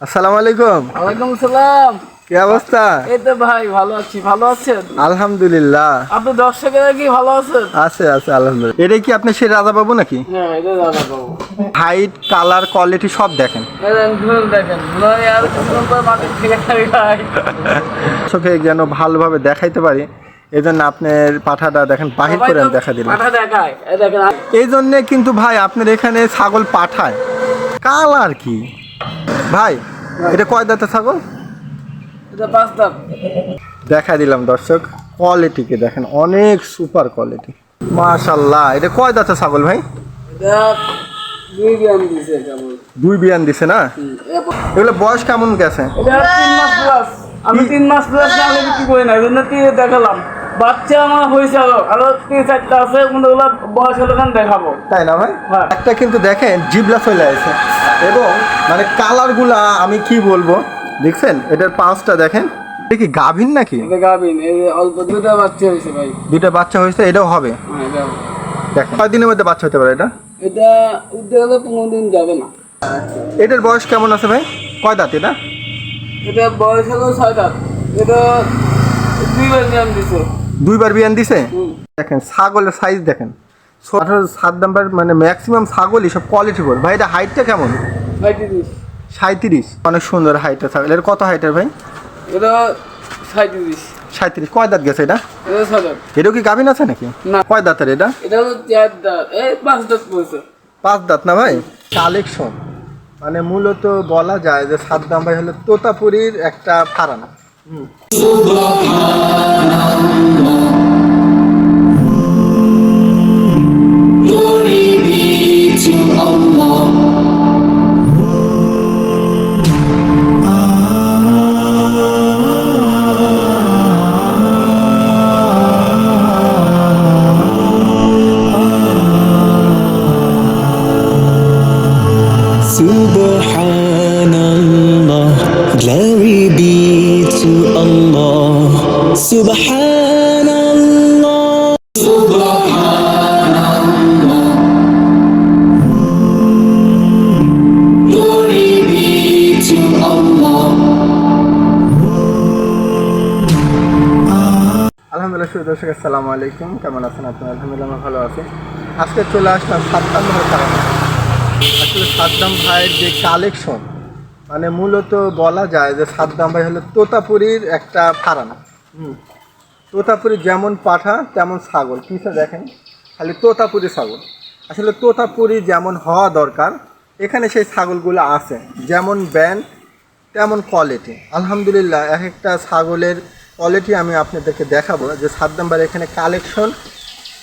আসসালামু আলাইকুম। ওয়ালাইকুম সালাম কি অবস্থা? এই তো ভাই ভালো আছি। ভালো আছেন? আলহামদুলিল্লাহ। আপনি দর্শকেরা কি ভালো আছেন? আছে আছে আলহামদুলিল্লাহ। এটা কি আপনি সে রাজা বাবু নাকি? হ্যাঁ এটা দাদা বাবু হাইট কালার কোয়ালিটি সব দেখেন। দেখেন। চোখে যেন ভালোভাবে দেখাইতে পারি এই জন্য আপনার পাঠাটা দেখেন বাহির করে দেখা দিলাম। এই দেখেন আ- এই জন্যে কিন্তু ভাই আপনার এখানে ছাগল পাঠায়। কালার কি? ভাই এটা কয় দাঁতের ছাগল? এটা পাঁচ দাম দেখা দিলাম দর্শক কোয়ালিটিকে দেখেন অনেক সুপার কোয়ালিটি মাশাল্লাহ এটা কয় দাঁতের ছাগল ভাই? এটা দুই গ্রাম দিছে দুই বিয়ান দিছে না? এগুলো বয়স কেমন গেছে? এটা তিন মাস প্লাস আমি তিন মাস প্লাস না বিক্রি করি না এই জন্য দেখালাম। বাচ্চা আমার হয়েছে আরও। তিন চারটা আছে ওগুলো বয়স হলে দেখাবো? তাই না ভাই? হ্যাঁ। একটা কিন্তু দেখেন জিবলা চলে আছে এবং মানে কালারগুলা আমি কি বলব? দেখছেন? এটার পাঁচটা দেখেন। এটা কি গাভিন নাকি? এই অল্প দুটা বাচ্চা হয়েছে ভাই। দুইটা বাচ্চা হয়েছে এটাও হবে। হ্যাঁ দেখেন কয় দিনের মধ্যে বাচ্চা হতে পারে এটা? এটা উঠতে গেলে পনেরো দিন যাবে না। এটার বয়স কেমন আছে ভাই? কয় দাঁত এটা? এটা বয়স হলো ছয় দাঁত। এটা দুইবার গ্রাম দিছে। দুইবার বিয়ান দিছে? দেখেন ছাগলের সাইজ দেখেন। আঠারো সাত নাম্বার মানে ম্যাক্সিমাম ছাগলই সব কোয়ালিটি বল ভাই এটা হাইটটা কেমন? সাঁত্রিশ অনেক সুন্দর হাইটের ছাগল। এর কত হাইটের ভাই? এটা সাঁত্রিশ সাঁত্রিশ কয় দাঁত গেছে এটা? এটাও কি গাভিন আছে নাকি? না। কয় দাঁতের এটা? এটা পাঁচ দাঁত পাঁচ দাঁত না ভাই? কালেকশন। মানে মূলত বলা যায় যে সাদ্দাম ভাই হলো তোতাপুরীর একটা ফারানা। Subhanallah. আলহামদুলিল্লাহ শুধু দর্শক, আসসালামু আলাইকুম। কেমন আছেন আপনার? আলহামদুলিল্লাহ, আমরা ভালো আছি। আজকে চলে আসলাম সাদ্দাম ভাইয়ের আসলে সাদ্দাম ভাইয়ের যে কালেকশন মানে মূলত বলা যায় যে সাদ্দাম ভাই হলো তোতাপুরীর একটা ফারানা হুম। তোতাপুরি যেমন পাঠা, তেমন ছাগল। কিসে দেখেন? খালি তোতাপুরি ছাগল। আসলে তোতাপুরি যেমন হওয়া দরকার, এখানে সেই ছাগলগুলো আছে। যেমন ব্যান্ড তেমন কোয়ালিটি। আলহামদুলিল্লাহ এক একটা ছাগলের কোয়ালিটি আমি আপনাদেরকে দেখাবো যে সাদ্দামবার এখানে কালেকশন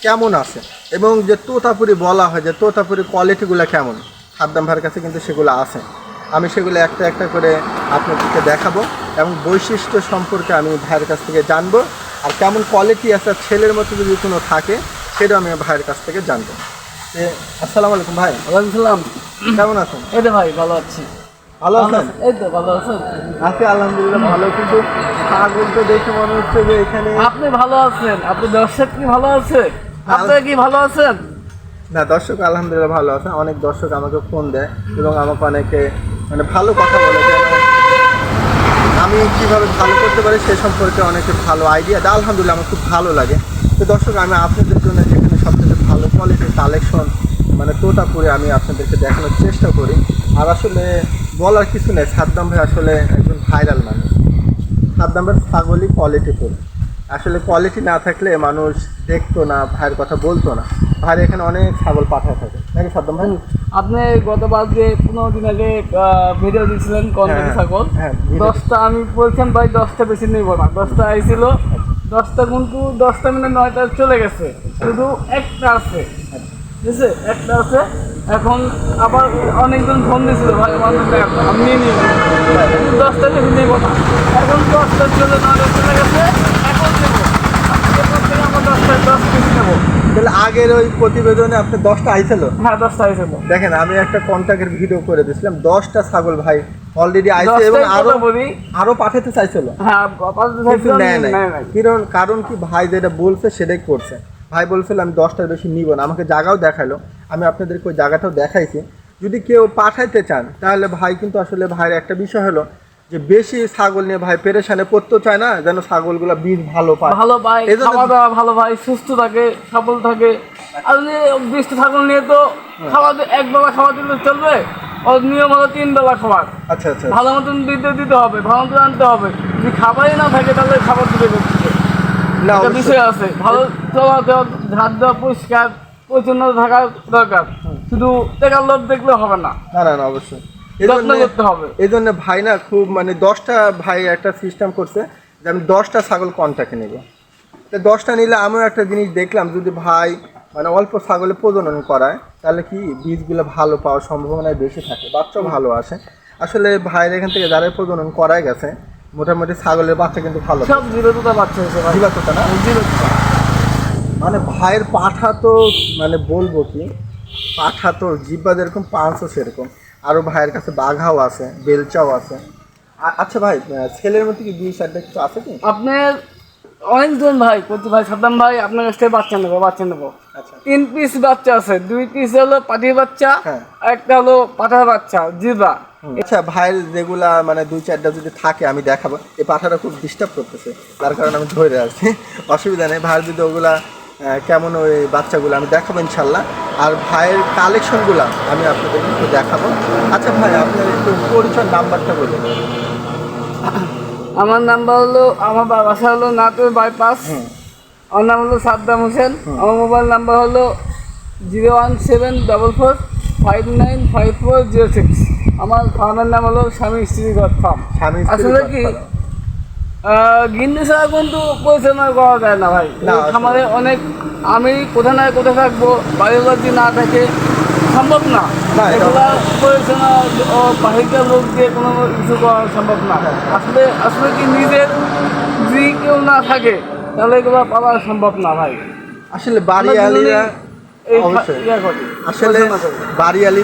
কেমন আছে এবং যে তোতাপুরি বলা হয় যে তোতাপুরি কোয়ালিটিগুলো কেমন। সাদ্দাম ভাইয়ের কাছে কিন্তু সেগুলো আছে। আমি সেগুলো একটা একটা করে আপনাদেরকে দেখাবো এবং বৈশিষ্ট্য সম্পর্কে আমি ভাইয়ের কাছ থেকে জানব। আর কেমন কোয়ালিটি আছে আর ছেলের মতো যদি কোনো থাকে সেটা আমি ভাইয়ের কাছ থেকে জানব। আসসালামু আলাইকুম ভাই। ওয়ালাইকুম সালাম। কেমন আছেন? এই তো ভাই ভালো আছি। ভালো আছেন? এই তো ভালো আছেন আজকে আলহামদুলিল্লাহ ভালো। কিন্তু ছাগল তো দেখে মনে হচ্ছে যে এখানে আপনি ভালো আছেন? আপনি দর্শক কি ভালো আছে আপনি কি ভালো আছেন? না দর্শক আলহামদুলিল্লাহ ভালো আছে। অনেক দর্শক আমাকে ফোন দেয় এবং আমাকে অনেকে মানে ভালো কথা বলে। আমি কীভাবে ভালো করতে পারি সে সম্পর্কে অনেকে ভালো আইডিয়া দেয়। আলহামদুলিল্লাহ আমার খুব ভালো লাগে। তো দর্শক, আমি আপনাদের জন্য যেখানে সবথেকে ভালো কোয়ালিটির কালেকশন মানে তোতাপুরে আমি আপনাদেরকে দেখানোর চেষ্টা করি। আর আসলে বলার কিছু নেই। সাদ্দাম ভাই আসলে একজন ভাইরাল মানুষ। সাদ্দাম ভাই ছাগলই কোয়ালিটি ফুল আসলে কোয়ালিটি না থাকলে মানুষ দেখতো না, ভাইয়ের কথা বলতো না। ভাইয়ের এখানে অনেক ছাগল পাঠা থাকে। নাকি সাদ্দাম ভাই? আপনি গতবার যে পনেরো দিন আগে ভিডিও দিয়েছিলেন হ্যাঁ, ছাগল হ্যাঁ, দশটা আমি বলছিলাম ভাই দশটা বেশি নেব না। দশটা আইছিল দশটা কিন্তু দশটা মিলে নয়টা চলে গেছে। শুধু একটা আছে। ঠিক আছে একটা আছে। এখন আবার অনেকজন ফোন দিয়েছিল ভাই আমার আমি নিয়ে কিন্তু দশটা বেশি নেব না। এখন দশটা চলে নয়টা চলে গেছে এখন নেব। আমার দশটা দশ তাহলে আগের ওই প্রতিবেদনে আপনি দশটা আইছিল? হ্যাঁ দশটা আইছিল। দেখেন আমি একটা কন্ট্যাক্টের ভিডিও করে দিয়েছিলাম। দশটা ছাগল ভাই অলরেডি আইছে এবং আরও আরও পাঠাতে চাইছিল। হ্যাঁ নেয় নাই। কারণ কারণ কি ভাই যেটা বলছে সেটাই করছে। ভাই বলছিল আমি দশটার বেশি নিব না আমাকে জায়গাও দেখাল। আমি আপনাদেরকে ওই জায়গাটাও দেখাইছি। যদি কেউ পাঠাইতে চান তাহলে ভাই কিন্তু আসলে ভাইয়ের একটা বিষয় হলো যে বেশি ছাগল নিয়ে ভাই পেরেশানে পড়তে চায় না যেন ছাগলগুলো বীজ ভালো পায়। ভালো পায় খাওয়া দাওয়া ভালো ভাই সুস্থ থাকে সবল থাকে। আর যদি বৃষ্ট ছাগল নিয়ে তো খাওয়া এক বেলা খাওয়া দিলে চলবে ওর নিয়ম হলো তিন বেলা খাবার আচ্ছা আচ্ছা। ভালো মতন দিতে দিতে হবে ভালো মতন আনতে হবে। যদি খাবারই না থাকে তাহলে খাবার দিতে করতে না বিষয় আছে ভালো চলাতে হাত দেওয়া পরিষ্কার পরিচ্ছন্ন থাকা দরকার। শুধু টেকার লোভ দেখলে হবে না না না অবশ্যই। এই জন্যে- ভাই না খুব মানে দশটা ভাই একটা সিস্টেম করছে যে আমি দশটা ছাগল কন্টাক্টে নেব। তো দশটা নিলে আমিও একটা জিনিস দেখলাম যদি ভাই মানে অল্প ছাগলে প্রজনন করায় তাহলে কি বীজগুলো ভালো পাওয়ার সম্ভাবনা বেশি থাকে বাচ্চাও ভালো আসে। আসলে ভাইয়ের এখান থেকে যারা প্রজনন করায় গেছে মোটামুটি ছাগলের বাচ্চা কিন্তু ভালো সব জিরো দুটা বাচ্চা হয়েছে ভাই। জীবাত্মতা না? জিরো দুটা। মানে ভাইয়ের পাঠা তো মানে বলব কি পাঠা তো জিব্বা যেরকম পাঁচও সেরকম। আরও ভাইয়ের কাছে বাঘাও আছে বেলচাও আছে। আচ্ছা ভাই ছেলের মধ্যে কি দুই চারটা কিছু আছে কি? আপনার অনেকজন ভাই প্রতি ভাই সাদ্দাম ভাই আপনার কাছ থেকে বাচ্চা নেব বাচ্চা নেব। আচ্ছা। তিন পিস বাচ্চা আছে দুই পিস হলো পাটির বাচ্চা হ্যাঁ। একটা হলো পাঠার বাচ্চা জিবা আচ্ছা ভাইয়ের যেগুলা মানে দুই চারটা যদি থাকে আমি দেখাবো। এই পাঠাটা খুব ডিস্টার্ব করতেছে তার কারণে আমি ধরে আছি। অসুবিধা নেই ভাইয়ের যদি ওগুলা কেমন ওই বাচ্চাগুলো আমি দেখাবো ইনশাল্লাহ। আর ভাইয়ের কালেকশনগুলো আমি আপনাদের একটু দেখাবো। আচ্ছা ভাই আপনার একটু পরিচয় নাম্বারটা বলুন। আমার নাম্বার হলো আমার বাসা হলো নাটোর বাইপাস আমার নাম হলো সাদ্দাম হোসেন। আমার মোবাইল নাম্বার হলো zero one seven double four five nine five four zero six আমার ফার্মের নাম হলো স্বামী স্ত্রী গড ফার্ম স্বামী আসলে কি। গিন্নি ছাড়া কিন্তু পরিচালনা করা যায় না ভাই। খামারে অনেক আমি কোথায় না কোথায় থাকব বাড়ির যদি না থাকে সম্ভব না। এগুলা পরিচালনা বাহিরকার লোক দিয়ে কোনো কিছু করা সম্ভব না। আসলে আসলে কি নিজের যদি কেউ না থাকে তাহলে এগুলো পাওয়া সম্ভব না ভাই। আসলে আমরা বাড়িয়ালিরা আসলে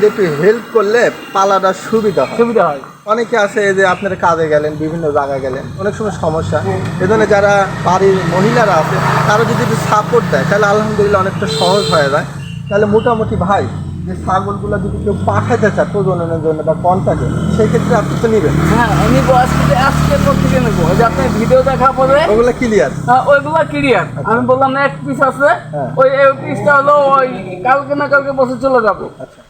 একটু হেল্প করলে পালাটা সুবিধা হয়। সুবিধা হয়। অনেকে আছে যে আপনারা কাজে গেলেন বিভিন্ন জায়গায় গেলেন অনেক সময় সমস্যা। এজন্য যারা বাড়ির মহিলারা আছে তারা যদি একটু সাপোর্ট দেয় তাহলে আলহামদুলিল্লাহ অনেকটা সহজ হয়ে যায়। তাহলে মোটামুটি ভাই যে ছাগলগুলো যদি কেউ পাঠাতে চায় প্রজননের জন্য বা কন্টাক্টে সেই ক্ষেত্রে আপনি তো নেবেন। হ্যাঁ আমি আজকে আজকে প্রত্যেকে নেব? যে আপনি ভিডিও দেখা পরে ওগুলো ক্লিয়ার হ্যাঁ ওইগুলা ক্লিয়ার আমি বললাম না পিস আছে হ্যাঁ। ওই পিসটা হলো ওই কালকে না কালকে বসে চলে যাব। আচ্ছা।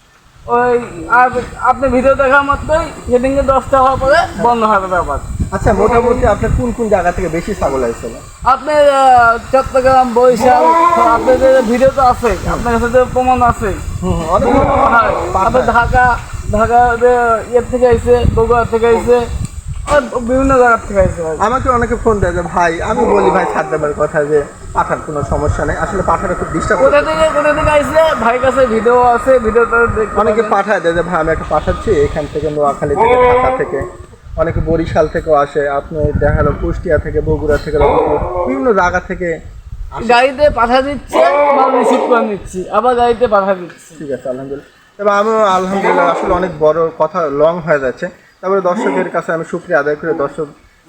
ওই আর আপনি ভিডিও দেখা মাত্রই সেদিনকে দশটা হওয়ার পরে বন্ধ হবে ব্যাপার আচ্ছা মোটামুটি আপনার কোন কোন জায়গা থেকে বেশি ছাগল আসছিল? আপনি চট্টগ্রাম বরিশাল আপনাদের ভিডিও তো আছে আপনার কাছে তো প্রমাণ আছে ঢাকা ঢাকা ইয়ের থেকে আইছে বগুড়া থেকে আর বিভিন্ন জায়গার থেকে আইছে ভাই। আমাকে অনেকে ফোন দেয় যে ভাই আমি বলি ভাই সাদ্দামের কথা যে পাঠার কোনো সমস্যা নেই। আসলে পাঠাটা খুব ডিস্টার্ব কোথা থেকে কোথা থেকে আইছে ভাই কাছে ভিডিও আছে ভিডিওটা অনেকে পাঠায় দেয় যে ভাই আমি একটা পাঠাচ্ছি এখান থেকে নোয়াখালী থেকে ঢাকা থেকে। অনেকে বরিশাল থেকেও আসে আপনি দেখা গেলো কুষ্টিয়া থেকে বগুড়া থেকে বিভিন্ন জায়গা থেকে গাড়িতে পাঠা দিচ্ছে মাল রিসিভ করে নিচ্ছি আবার গাড়িতে পাঠা দিচ্ছি। ঠিক আছে আলহামদুলিল্লাহ। তবে আমিও আলহামদুলিল্লাহ আসলে অনেক বড় কথা লং হয়ে যাচ্ছে। তারপরে দর্শকের কাছে আমি শুক্রিয়া আদায় করে দর্শক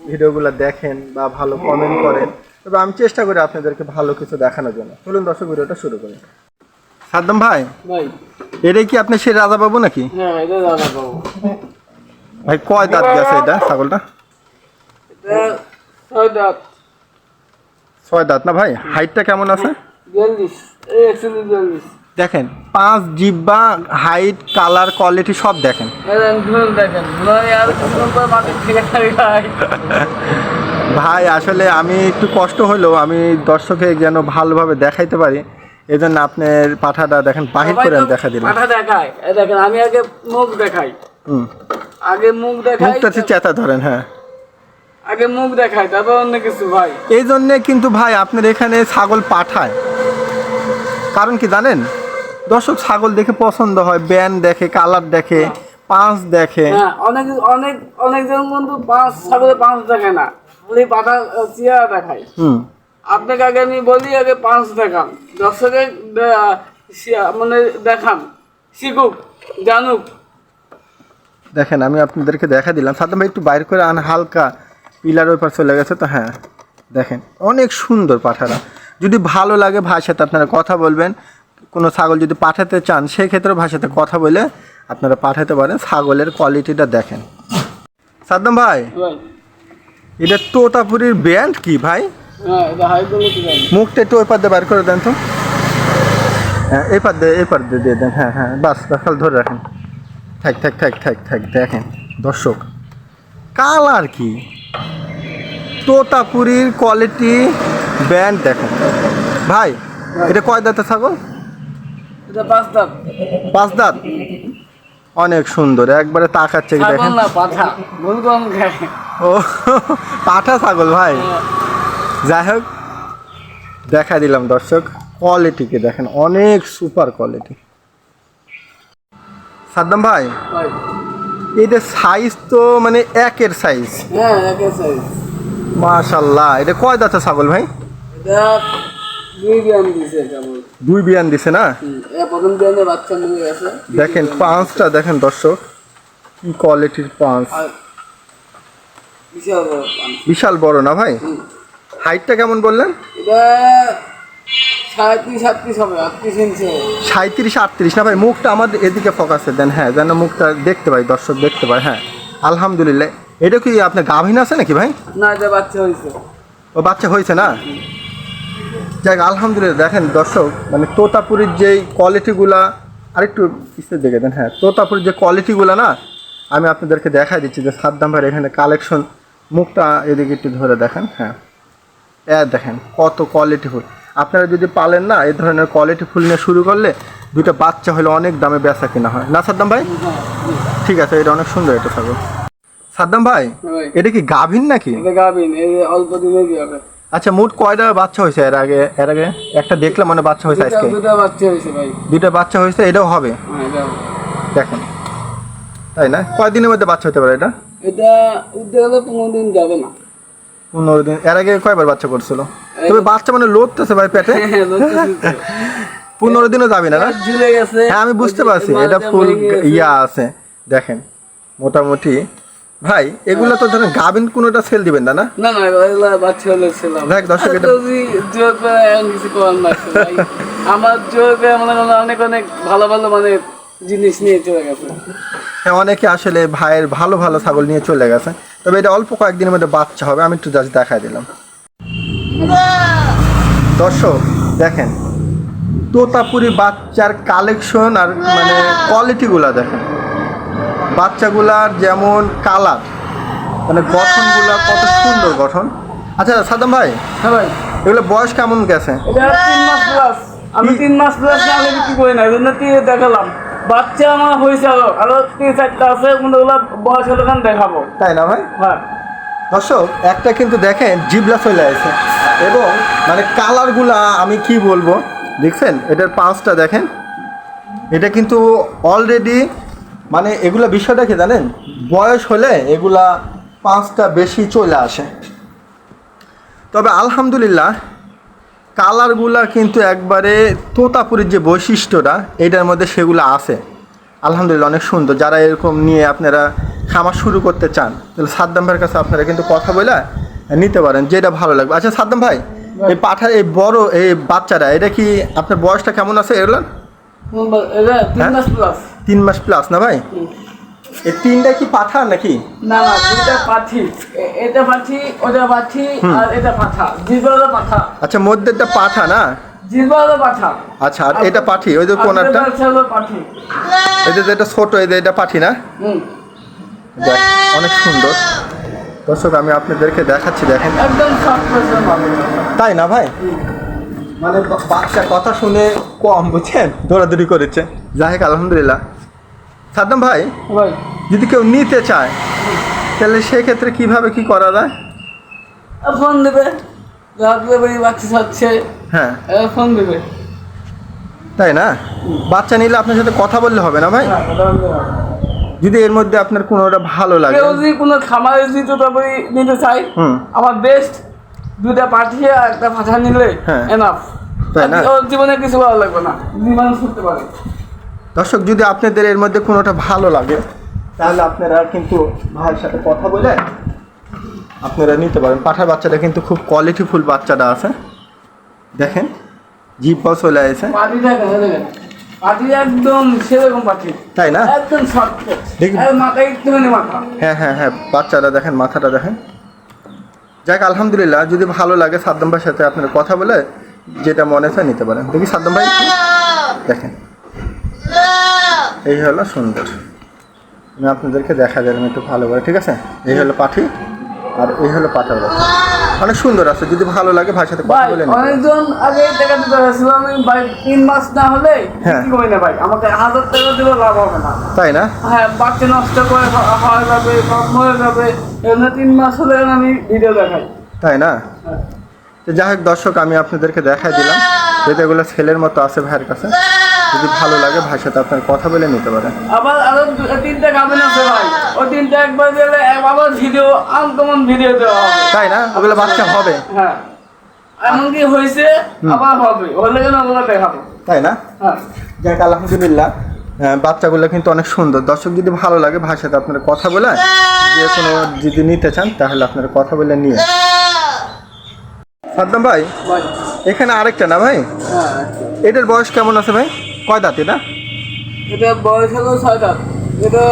ভিডিওগুলো দেখেন বা ভালো কমেন্ট করেন। তবে আমি চেষ্টা করি আপনাদেরকে ভালো কিছু দেখানোর জন্য। চলুন দর্শক ভিডিওটা শুরু করি। সাদ্দাম ভাই ভাই। এটাই কি আপনি সে রাজা বাবু নাকি? হ্যাঁ এটা দাদা বাবু। ভাই কয় দাঁত গেছে এটা ছাগলটা? ছয় দাঁত। ছয় দাঁত না ভাই? হাইটটা কেমন আছে? বিয়াল্লিশ এই একচল্লিশ বিয়াল্লিশ। দেখেন পাঁচ জিব্বা হাইট কালার কোয়ালিটি সব দেখেন। ভাই। আসলে আমি একটু কষ্ট হলেও আমি দর্শকে যেন ভালোভাবে দেখাইতে পারি এই জন্য আপনার পাঠাটা দেখেন বাহির করে আমি দেখা দিলাম। পাঠা দেখায়। এই দেখেন আমি আগে মুখ দেখাই। হুম। আগে মুখ দেখাই মুখটা হচ্ছে চেতা ধরেন হ্যাঁ। আগে মুখ দেখাই তারপর অন্য কিছু ভাই। এই জন্যে কিন্তু ভাই আপনার এখানে ছাগল পাঠায়। কারণ কি জানেন? দর্শক ছাগল দেখে পছন্দ হয় ব্যান দেখে কালার দেখে পাঁচ দেখে। হ্যাঁ অনেক অনেক অনেকজন কিন্তু পাঁচ ছাগলে পাঁচ দেখে না। খালি পাঠা চেয়ারা দেখায়। হুম। আপনাকে আগে আমি বলি আগে পাঁচ দেখান। দর্শকে মানে দেখান। শিখুক জানুক। দেখেন আমি আপনাদেরকে দেখা দিলাম। সাদ্দাম ভাই একটু বাইর করে আন হালকা পিলার ওই পার চলে গেছে তো হ্যাঁ। দেখেন অনেক সুন্দর পাঠারা। যদি ভালো লাগে ভাইয়ের সাথে আপনারা কথা বলবেন কোনো ছাগল যদি পাঠাতে চান সেই ক্ষেত্রে সাথে কথা বলে আপনারা পাঠাতে পারেন ছাগলের কোয়ালিটিটা দেখেন। সাদ্দাম ভাই এটা তোতাপুরির ব্র্যান্ড কি ভাই? হ্যাঁ মুখটা একটু ওই দিয়ে বার করে দেন তো। হ্যাঁ এই দিয়ে এই পার দিয়ে দেন। হ্যাঁ হ্যাঁ বাস বাস ধরে রাখেন। থাক থাক থাক থাক থাক দেখেন। দর্শক কালার কি? তোতাপুরির কোয়ালিটি ব্যান্ড দেখেন। ভাই। এটা কয় দাঁতের ছাগল? এটা পাঁচ দাঁত। পাঁচ দাঁত? অনেক সুন্দর একবারে তাকাচ্ছে কি দেখেন? পাঠা। ও পাঠা ছাগল ভাই। যাই হোক দেখা দিলাম দর্শক কোয়ালিটিকে দেখেন অনেক সুপার কোয়ালিটি সাদ্দাম ভাই এটা সাইজ তো মানে একের সাইজ হ্যাঁ একে সাইজ মাশাল্লাহ এটা কয় দাঁতে ছাগল ভাই? এটা দুই বিয়ান দিছে না? দেখেন পাঁচটা দেখেন দর্শক কি কোয়ালিটির পাঁচ। বিশাল বড় না ভাই? হাইটটা কেমন বললেন? সাঁত্রিশ আটত্রিশ না ভাই? মুখটা আমাদের এদিকে ফোকাসে দেন হ্যাঁ যেন মুখটা দেখতে পাই দর্শক দেখতে পায় হ্যাঁ। আলহামদুলিল্লাহ। এটা কি আপনার গাভিন আছে নাকি ভাই? না এটা বাচ্চা হয়েছে। ও বাচ্চা হয়েছে না? যাক আলহামদুলিল্লাহ দেখেন দর্শক মানে তোতাপুরির যেই কোয়ালিটিগুলা আরেকটু পিছিয়ে দেখে দেন হ্যাঁ তোতাপুরির যে কোয়ালিটিগুলা না আমি আপনাদেরকে দেখাই দিচ্ছি যে সাদ্দাম ভাইয়ের এখানে কালেকশন মুখটা এদিকে একটু ধরে দেখেন হ্যাঁ। এ দেখেন কত কোয়ালিটি ফুল। আপনারা যদি পালেন না এই ধরনের কোয়ালিটি ফুল নিয়ে শুরু করলে দুটো বাচ্চা হলে অনেক দামে বেচা কিনা হয়। না সাদ্দাম ভাই? ঠিক আছে এটা অনেক সুন্দর এটা ছাগল। সাদ্দাম ভাই এটা কি গাভিন নাকি? এই অল্প দিনে কি হবে। আচ্ছা মোট কয়টা বাচ্চা হয়েছে এর আগে? এর আগে একটা দেখলাম মানে বাচ্চা হয়েছে দুটা আজকে। দুটা বাচ্চা হয়েছে ভাই। দুইটা বাচ্চা হয়েছে এটাও হবে? হ্যাঁ এটা হবে। দেখেন। তাই না? কয়দিনের মধ্যে বাচ্চা হতে পারে এটা? এটা গেলে পনেরো দিন যাবে না। পনেরো দিন। এর আগে কয়বার বাচ্চা করছিল? তবে বাচ্চা মানে লড়তেছে ভাই পেটে। হ্যাঁ, দিচ্ছে। পনেরো দিনও যাবে না না? ঝুলে গেছে। হ্যাঁ আমি বুঝতে পারছি। এটা ফুল ইয়া আছে। দেখেন মোটামুটি ভাই এগুলো তো ধরেন গাভিন কোনোটা সেল দিবেন না না? না না এগুলা বাচ্চা হলে ছিলাম দেখ, দর্শক, এটা- যদি জোর করে কিছু করার না আমার জোর করে মনে করেন অনেক অনেক ভালো ভালো মানে জিনিস নিয়ে চলে গেছে। হ্যাঁ অনেকে আসলে ভাইয়ের ভালো ভালো ছাগল নিয়ে চলে গেছে। তবে এটা অল্প কয়েকদিনের মধ্যে বাচ্চা হবে আমি একটু জাস্ট দেখাই দিলাম। দর্শক দেখেন তোতাপুরি বাচ্চার কালেকশন আর মানে কোয়ালিটিগুলা দেখেন। বাচ্চাগুলার যেমন কালার মানে গঠনগুলা কত সুন্দর গঠন। আচ্ছা সাদাম ভাই হ্যাঁ ভাই। এগুলো বয়স কেমন গেছে? এটা তিন মাস প্লাস আমি তিন মাস প্লাস না হলে বিক্রি করি না এই জন্য দেখালাম। বাচ্চা আমার হয়েছে আরও আরও তিন চারটা আছে কোনগুলো বয়স হলে দেখাবো? তাই না ভাই? হ্যাঁ। দর্শক একটা কিন্তু দেখেন জিবলা চলে আছে এবং মানে কালারগুলা আমি কি বলব? দেখছেন এটার পাঁচটা দেখেন। এটা কিন্তু অলরেডি মানে এগুলা বিষয়টা কি জানেন? বয়স হলে এগুলা পাঁচটা বেশি চলে আসে। তবে আলহামদুলিল্লাহ কালারগুলা কিন্তু একবারে তোতাপুরির যে বৈশিষ্ট্যটা এটার মধ্যে সেগুলো আছে। আলহামদুলিল্লাহ অনেক সুন্দর। যারা এরকম নিয়ে আপনারা খামার শুরু করতে চান তাহলে সাদ্দাম ভাইয়ের কাছে আপনারা কিন্তু কথা বলে নিতে পারেন যেটা ভালো লাগবে। আচ্ছা সাদ্দাম ভাই এই পাঠার এই বড় এই বাচ্চারা এটা কি আপনার বয়সটা কেমন আছে এগুলো হ্যাঁ? তিন মাস প্লাস না ভাই? এই তিনটা কি পাঠা নাকি? না না দুইটা পাঠি। এটা পাঠি ওটা পাঠি আর এটা পাঠা। জিরবালো পাঠা। আচ্ছা মধ্যেটা পাঠা না? জিরবালো পাঠা। আচ্ছা আর এটা পাঠি ওই যে কোনারটা? পাঠি। এটা যেটা ছোট এই যে এটা পাঠি না? অনেক সুন্দর। দর্শক আমি আপনাদেরকে দেখাচ্ছি দেখেন। একদম তাই না ভাই? মানে বাচ্চা কথা শুনে কম বুঝছেন? দৌড়াদৌড়ি করেছে। যাই হোক আলহামদুলিল্লাহ। সাদ্দাম ভাই ভাই। যদি কেউ নিতে চায় তাহলে সেক্ষেত্রে কীভাবে কি করা যায়? ফোন দেবে। বাচ্চা ছাড়ছে। হ্যাঁ। ফোন দেবে। তাই না? বাচ্চা নিলে আপনার সাথে কথা বললে হবে না ভাই? হ্যাঁ। যদি এর মধ্যে আপনার কোনোটা ভালো লাগে। যদি কোনো খামারে যদি তোতাপুরি নিতে চাই। আমার বেস্ট দুটা পাঠিয়ে একটা পাঠা নিলে হ্যাঁ। এনাফ তাই না? জীবনে কিছু ভালো লাগবে না। জীবন ছুটতে পারে। দর্শক যদি আপনাদের এর মধ্যে কোনোটা ভালো লাগে তাহলে আপনারা কিন্তু ভাইয়ের সাথে কথা বলে আপনারা নিতে পারেন। পাঠার বাচ্চাটা কিন্তু খুব কোয়ালিটিফুল বাচ্চাটা আছে। দেখেন জিপ চলে আছে দেখেন পাখি একদম সেরকম পাখি তাই না? একদম শর্ট দেখি। মাথা একটুখানি মাথা। হ্যাঁ হ্যাঁ হ্যাঁ বাচ্চারা দেখেন মাথাটা দেখেন। যাক, আলহামদুলিল্লাহ, যদি ভালো লাগে সাদ্দাম ভাইয়ের সাথে আপনার কথা বলে, যেটা মনে হয় নিতে পারেন। দেখি সাদ্দাম ভাই। দেখেন। এই হলো সুন্দর। আমি আপনাদেরকে দেখা দিলাম একটু ভালো করে, ঠিক আছে? এই হলো পাঠি, আর এই হলো পাঠার বাচ্চা অনেক সুন্দর আছে যদি ভালো লাগে ভাইয়ের সাথে কথা ভাই বলে অনেকজন আগে টাকা দিতে হয়েছিল আমি ভাই তিন মাস না হলে হ্যাঁ। কি করি না ভাই। আমাকে হাজার টাকা দিলেও লাভ হবে না। তাই না? হ্যাঁ বাচ্চা নষ্ট করে হয়ে যাবে মরে যাবে এমনি তিন মাস হলে আমি ভিডিও দেখাই। তাই না? হ্যাঁ। তো যাই হোক দর্শক আমি আপনাদেরকে দেখাই দিলাম। যেটা এগুলো ছেলের মতো আছে ভাইয়ের কাছে। যদি ভালো লাগে ভাইয়ের সাথে আপনার কথা বলে নিতে পারেন। আবার আরও তিনটা গাভিন আছে ভাই। ওই তিনটা একবার দিলে আবার ভিডিও আনকমন ভিডিও দেওয়া হবে। তাই না? ওগুলো বাচ্চা হবে। হ্যাঁ। এমনকি হয়েছে আবার হবে। হলে কেন ওগুলো দেখাবো। তাই না? হ্যাঁ। যাক আলহামদুলিল্লাহ। আহ, বাচ্চাগুলো কিন্তু অনেক সুন্দর। দর্শক যদি ভালো লাগে সাথে আপনার কথা বলে যে কোনো যদি নিতে চান তাহলে আপনার কথা বলে নিয়ে। সাদ্দাম ভাই ভাই। এখানে আরেকটা না ভাই? হ্যাঁ এটার বয়স কেমন আছে ভাই? কয় দাঁত এটা? এটা বয়স হলো ছয় দাঁত। এটা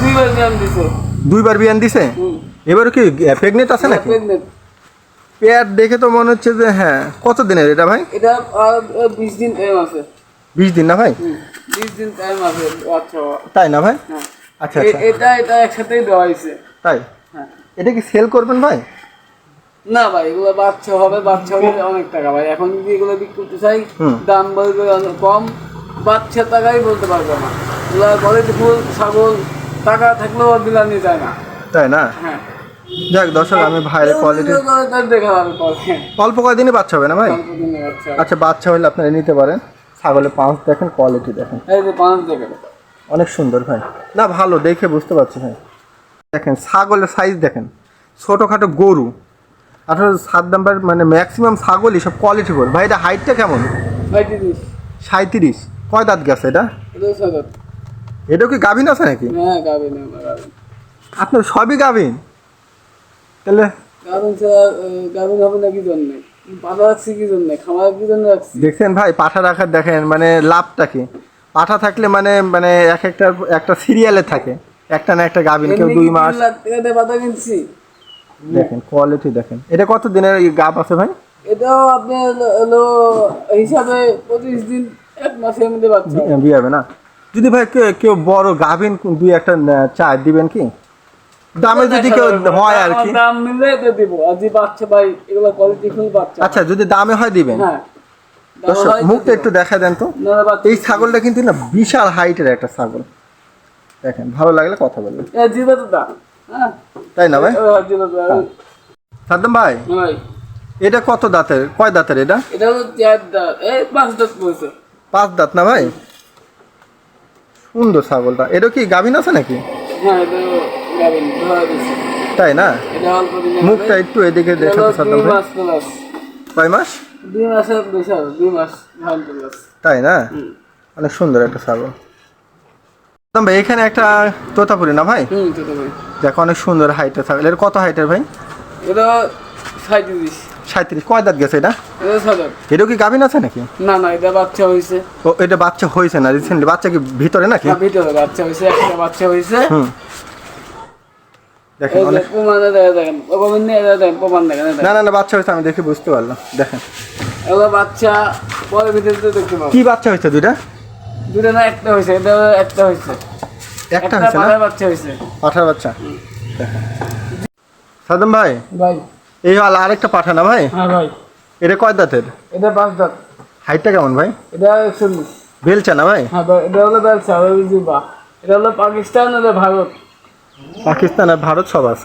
দুইবার নিয়ম দিছে। দুইবার বিয়ান দিছে? হুম। এবারও কি প্রেগনেন্ট আছে নাকি? Pregnant। পেয়ার দেখে তো মনে হচ্ছে যে হ্যাঁ কত দিনের এটা ভাই? এটা বিশ দিন টাইম আছে। বিশ দিন না ভাই? বিশ দিন টাইম আছে আচ্ছা তাই না ভাই? হ্যাঁ। আচ্ছা আচ্ছা। এটা এটা একসাথেই দেওয়া হয়েছে। তাই? হ্যাঁ। এটা কি সেল করবেন ভাই? না ভাই এগুলো বাচ্চা হবে বাচ্চা হলে অনেক টাকা ভাই। এখন যদি এগুলো বিক্রি করতে চাই দাম বলবে অনেক কম। বাচ্চা টাকাই বলতে পারবে না। এগুলো ঘরে ফুল ছাগল টাকা থাকলেও দিলা নিয়ে যায় না। তাই না? হ্যাঁ। যাক দর্শক আমি ভাইয়ের কোয়ালিটি অল্প কয়দিনই বাচ্চা হবে না ভাই? আচ্ছা বাচ্চা হলে আপনারা নিতে পারেন। ছাগলের পাঁচ দেখেন কোয়ালিটি দেখেন। এই যে পাঁচ দেখে অনেক সুন্দর ভাই। না ভালো দেখে বুঝতে পারছি ভাই। দেখেন ছাগলের সাইজ দেখেন। ছোটোখাটো গরু। আসলে সাত নাম্বার মানে ম্যাক্সিমাম ছাগলই সব কোয়ালিটি গরু। ভাই এটা হাইটটা কেমন? সাঁত্রিশ কয় দাঁত গেছে এটা? এটা এটাও কি গাভিন আছে নাকি? হ্যাঁ আপনার সবই গাভিন? তাহলে দেখছেন ভাই পাঠা রাখার দেখেন মানে লাভটা কি? পাঠা থাকলে মানে মানে এক একটা একটা সিরিয়ালে থাকে। একটা না একটা গাভিন কেউ দুই মাস। পাতা কিনছি? দেখেন কোয়ালিটি দেখেন। এটা কত দিনের গাপ আছে ভাই? এটাও আপনি হলো- হিসাবে পঁচিশ দিন এক মাসের মধ্যে বাচ্চা। বিয়ে হবে না? যদি ভাই কেউ বড় গাভিন দুই একটা চায় দিবেন কি? দামে যদি কেউ হয় আর কি। দাম মিলে এটা দিব। আর যে বাচ্চা ভাই এগুলো কোয়ালিটি ফুল বাচ্চা। আচ্ছা যদি দামে হয় দিবেন। হ্যাঁ। মুখটা একটু দেখা দেন তো। এই ছাগলটা কিন্তু না বিশাল হাইটের একটা ছাগল। দেখেন ভালো লাগলে কথা বলবেন। তাই না ভাই? দাম। সাদ্দাম ভাই এটা কত দাঁতের? কয় দাঁতের এটা? এটা চার দাঁত। এই পাঁচ দাঁত পাঁচ দাঁত না ভাই? সুন্দর ছাগলটা। এটা কি গাভিন আছে নাকি? হ্যাঁ তাই না? মুখটা একটু এদিকে দেখাতে সাদ্দাম ভাই। মাস কয় মাস? দুই মাসের দুই মাস তাই না? অনেক সুন্দর একটা ছাগল। ভাই এখানে একটা তোতাপুরি না ভাই? দেখো অনেক সুন্দর হাইটের ছাগল। এর কত হাইটের ভাই? এটা সাঁত্রিশ সাঁত্রিশ কয় দাঁত গেছে এটা? এটা এটাও কি গাভিন আছে নাকি? না না এটা বাচ্চা হয়েছে ও এটা বাচ্চা হয়েছে না? রিসেন্টলি বাচ্চা কি ভিতরে নাকি? ভিতরে বাচ্চা হয়েছে একটা বাচ্চা হয়েছে হুম। দেখেন না না না বাচ্চা হয়েছে আমি দেখে বুঝতে পারলাম। দেখেন। বাচ্চা পরে ভিতরে দেখতে পাবো। কি বাচ্চা হয়েছে দুইটা? দুটো না একটা হয়েছে এটা একটা হয়েছে। একটা হয়েছে না? বাচ্চা হয়েছে। পাঠার বাচ্চা? সাদম ভাই ভাই। এই হল আরেকটা পাঠা না ভাই? হ্যাঁ ভাই। এটা কয় দাঁতের? এটা পাঁচ দাঁত। হাইটটা কেমন ভাই? এটা একচল্লিশ। বেলচা না ভাই? হ্যাঁ ভাই এটা হলো জিবা এটা হলো পাকিস্তান এটা ভারত। পাকিস্তান আর ভারত সব আছে।